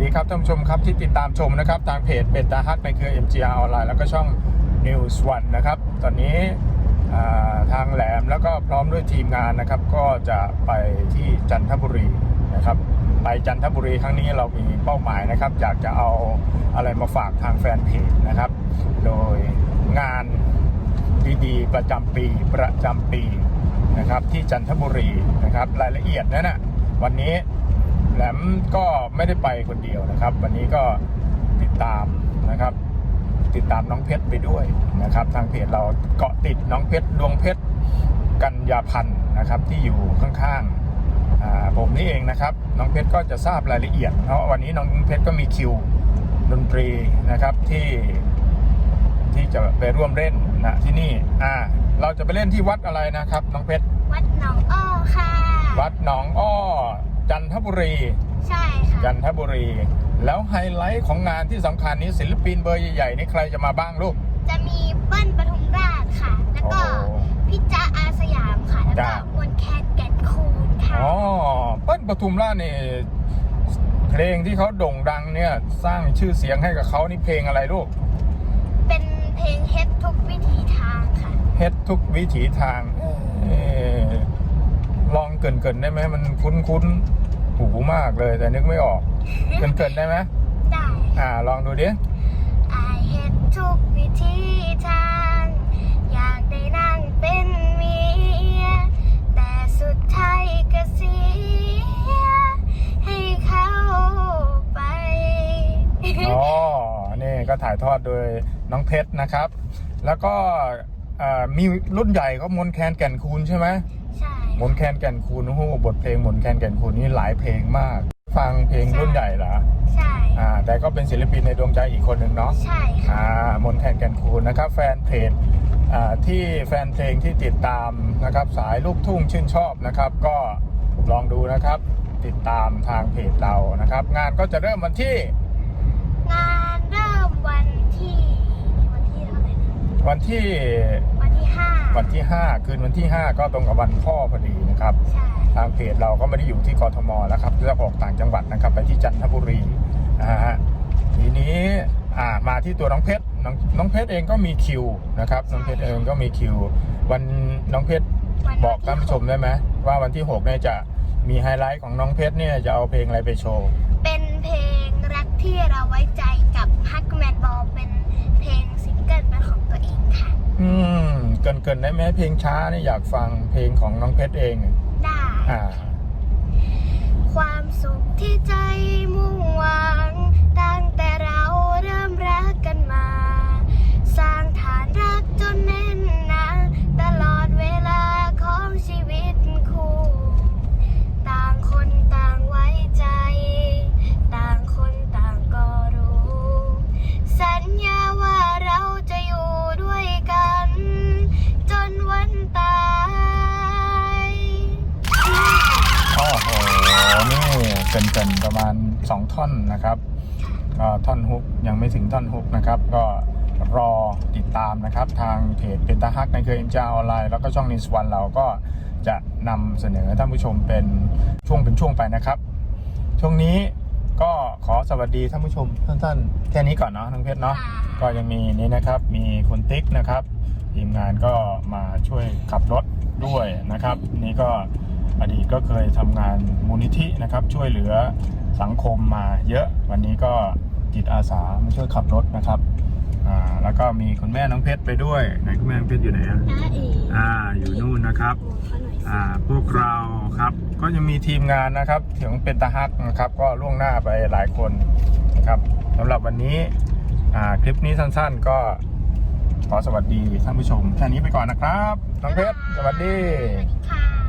ดีครับท่านผู้ชมครับที่ติดตามชมนะครับทางเพจเป็นตาฮักในเครือ MGR ออนไลน์แล้วก็ช่อง News One นะครับ ตอนนี้ทางแหลมแล้วก็พร้อมด้วยทีมงานนะครับ ก็จะไปที่จันทบุรีนะครับ ไปจันทบุรีครั้งนี้เรามีเป้าหมายนะครับ อยากจะเอาอะไรมาฝากทางแฟนเพจนะครับ โดยงานดีๆ ประจำปีประจำปีนะครับที่จันทบุรีนะครับ รายละเอียดนั่นนะวันนี้ หลมก็ไม่ได้ไปคนเดียวนะครับ วันนี้ก็ติดตามนะครับ ติดตามน้องเพชรไปด้วยนะครับ ทางเพจเราเกาะติดน้องเพชรดวงเพชรกัญญาพันธ์นะครับ ที่อยู่ข้างๆอ่าผมนี่เองนะครับ น้องเพชรก็จะทราบรายละเอียด เพราะวันนี้น้องเพชรก็มีคิวดนตรีนะครับที่ที่จะไปร่วมเล่นนะที่นี่อ่าเราจะไปเล่นที่วัดอะไรนะครับ น้องเพชรวัดหนองอ้อค่ะ วัดหนองอ้อ จันทบุรี ใช่ค่ะจันทบุรี แล้วไฮไลท์ของงานที่สำคัญนี้ศิลปินเบอร์ใหญ่ๆนี่ใครจะมาบ้างลูก จะมีเปิ้ลปทุมราชค่ะ แล้วก็โอ้พี่จ๊ะอาสยามค่ะ แล้วก็จ้ะมนต์แคนแก่นคูณค่ะอ๋อเปิ้ลปทุมราชนี่เพลงที่เขาโด่งดังเนี่ยสร้างชื่อเสียงให้กับเขานี่เพลงอะไรลูก เป็นเพลงเฮ็ดทุกวิถีทางค่ะเฮ็ดทุกวิถีทางเอ่อ ลองเกรินๆได้ไหมมันคุ้นๆหูมากเลย แต่นึกไม่ออกเกรินๆได้ไหมได้อ่าลองดูดิอายเฮ็ดทุกวิถีทางอยากได้นั่งเป็นเมียแต่สุดท้ายก็เสียให้เขาไปอ๋อนี่ก็ถ่ายทอดโดยน้องเพชรนะครับ แล้วก็เอ่อมีรุ่นใหญ่ก็มนต์แคนแก่นคูณใช่ไหมใช่ มนต์แคนแก่นคูณโอ้โหบทเพลงมนต์แคนแก่นคูณนี่หลายเพลงมาก ฟังเพลงรุ่นใหญ่เหรอใช่อ่าแต่ก็เป็นศิลปินในดวงใจอีกคนหนึ่งเนาะใช่ค่ะอ่ามนต์แคนแก่นคูณนะครับ แฟนเพจอ่าที่แฟนเพลงที่ติดตามนะครับ สายลูกทุ่งชื่นชอบนะครับ ก็ลองดูนะครับ ติดตามทางเพจเรานะครับ งานก็จะเริ่มวันที่ งานเริ่มวันที่วันที่เท่าไหร่นะวันที่ วันที่ห้าวันที่ 5 คืนวันที่ 5 ก็ตรงกับวันพ่อพอดีนะครับใช่ทางเพจเราก็ไม่ได้อยู่ที่กทมแล้วครับจะออกต่างจังหวัดนะครับไปที่จันทบุรีนะฮะทีนี้อ่ามาที่ตัวน้องเพชรน้องน้องเพชรเองก็มีคิวนะครับน้องเพชรเองก็มีคิว วันน้องเพชรวันบอกท่านผู้ชมได้ไหมว่าวันที่6เนี่ยจะมีไฮไลท์ของน้องเพชรเนี่ยจะเอาเพลงอะไรไปโชว์ เป็นเพลงรักที่เราไว้ใจกับฮักแมนบอลเป็นเพลงซิง เกิลเป็นของตัวเองค่ะ อืมเกินเกินๆได้ไหมเพลงช้าเนี่ยอยากฟังเพลงของน้องเพชรเอง ได้ อ่า ความสุขที่ใจมุ่งหวัง เกินๆประมาณ 2 ท่อนนะครับก็ท่อนฮุกยังไม่ถึงท่อนฮุกนะครับ ก็รอติดตามนะครับ ทางเพจเป็นตาฮักในเครือเอ็มจาออนไลน์แล้วก็ช่องนิสวันเราก็จะนำเสนอท่านผู้ชมเป็นช่วงเป็นช่วงไปนะครับ ช่วงนี้ก็ขอสวัสดีท่านผู้ชมท่านๆแค่นี้ก่อนเนาะน้องเพชรเนาะก็ยังมีนี่นะครับ มีคุณติ๊กนะครับทีมงานก็มาช่วยขับรถด้วยนะครับ นี่ก็ อดีตก็เคยทำงานมูลนิธินะครับ ช่วยเหลือสังคมมาเยอะ วันนี้ก็จิตอาสามาช่วยขับรถนะครับอ่าแล้วก็มีคุณแม่น้องเพชรไปด้วยไหนคุณแม่น้องเพชรอยู่ไหนอะน้าเอ๋อ่าอยู่นู่นนะครับเขาหน่อยสิอ่าพวกเราครับก็ยังมีทีมงานนะครับถึงเป็นตาฮักนะครับ ก็ล่วงหน้าไปหลายคนนะครับสำหรับวันนี้อ่าคลิปนี้สั้นๆ ก็ขอสวัสดีท่านผู้ชมแค่นี้ไปก่อนนะครับน้องเพชรสวัสดี สวัสดีค่ะ